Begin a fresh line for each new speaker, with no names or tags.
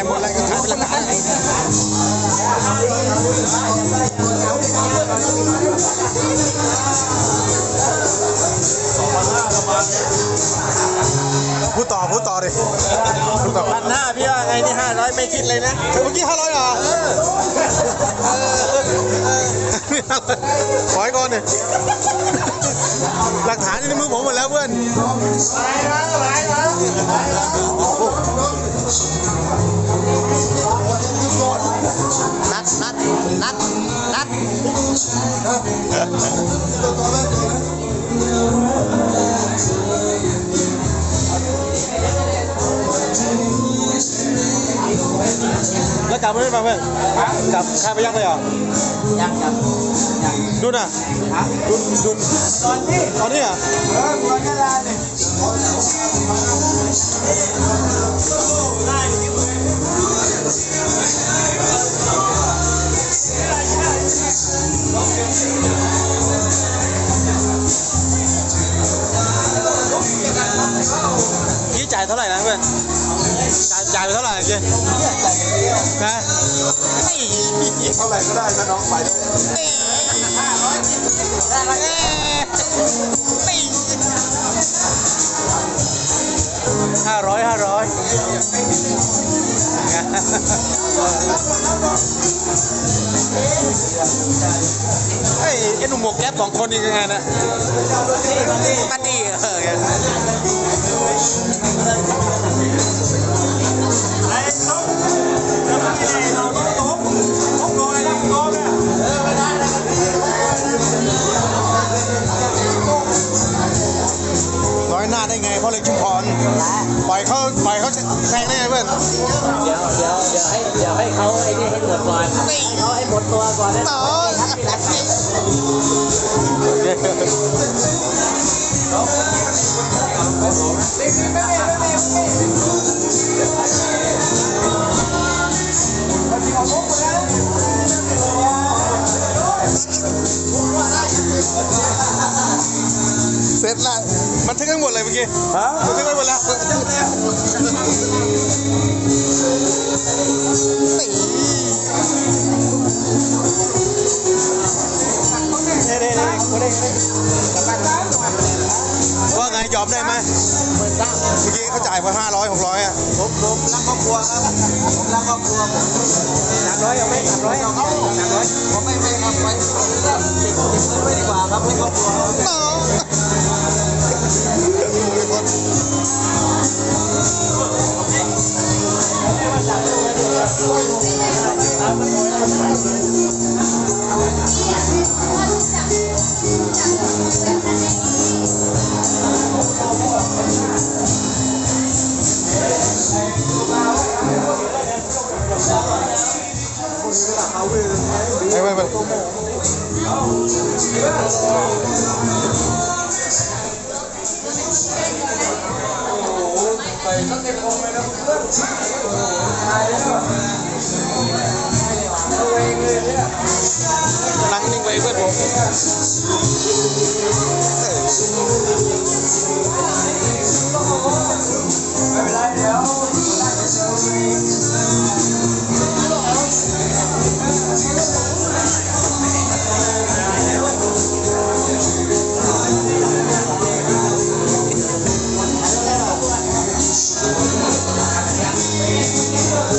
ายหมดแล้วก็ขายไปแล้วก็ายพูดต่อพูดต่อดิพูดต่อ
พันห้าพี่ว่าไงนี่ห้าร้อยไม่คิดเลยนะ
เมื่อกี้ห้าร้อยเหรอขอให้ก่อนเนี่ยหลักฐานในมือผมหมดแล้วเพื่อน
nó cầm đấy mà mình cầm hai ba
giác đây à? Giác cầm đun à? Đun đun. Còn đi. Còn đi à? Ờ, à, còn cái là này. ายเท่าไหร่นะเพื่อนจ่ายจ่ายไปเท่าไหร่เจ๊นะ
เท่าไหร่ก็ได้ถ้าน้องไปด้วย
ห้าร้อยห้าร้อยเฮ้ยไอ้หนุ่มหมวกแก๊ปสองคนนี่ยังไงนะปันดีเออ ชุมพรปล่อยเขาปล่อยเขาแซงได้ไงเพื่อน
เดี๋ยวเดี๋ยวเดี๋ยวให้เดี๋ยวให้เขาไอ้นี่ให้หมดก่อนให้เขาให้หมดตัวก่อนนะ
ต่อ หมดเลยเมื่อกี้
ฮะ
มันทึกไว้หมดแล้วว่าไงยอมได้ไหม
เมื่
อกี้เขาจ่ายมาห้าร้อยหกร้อยอะ
ผมผมรักครอบครัวครับผมรักครอบครัวผมสามร้อยเอาไหมสามร้อยเอาสามร้อยผมไม่ไม่ครับไปติดติดเงินไว้ดีกว่าครับให้ครอบครัว
ไปไปไปนั่ง Wow.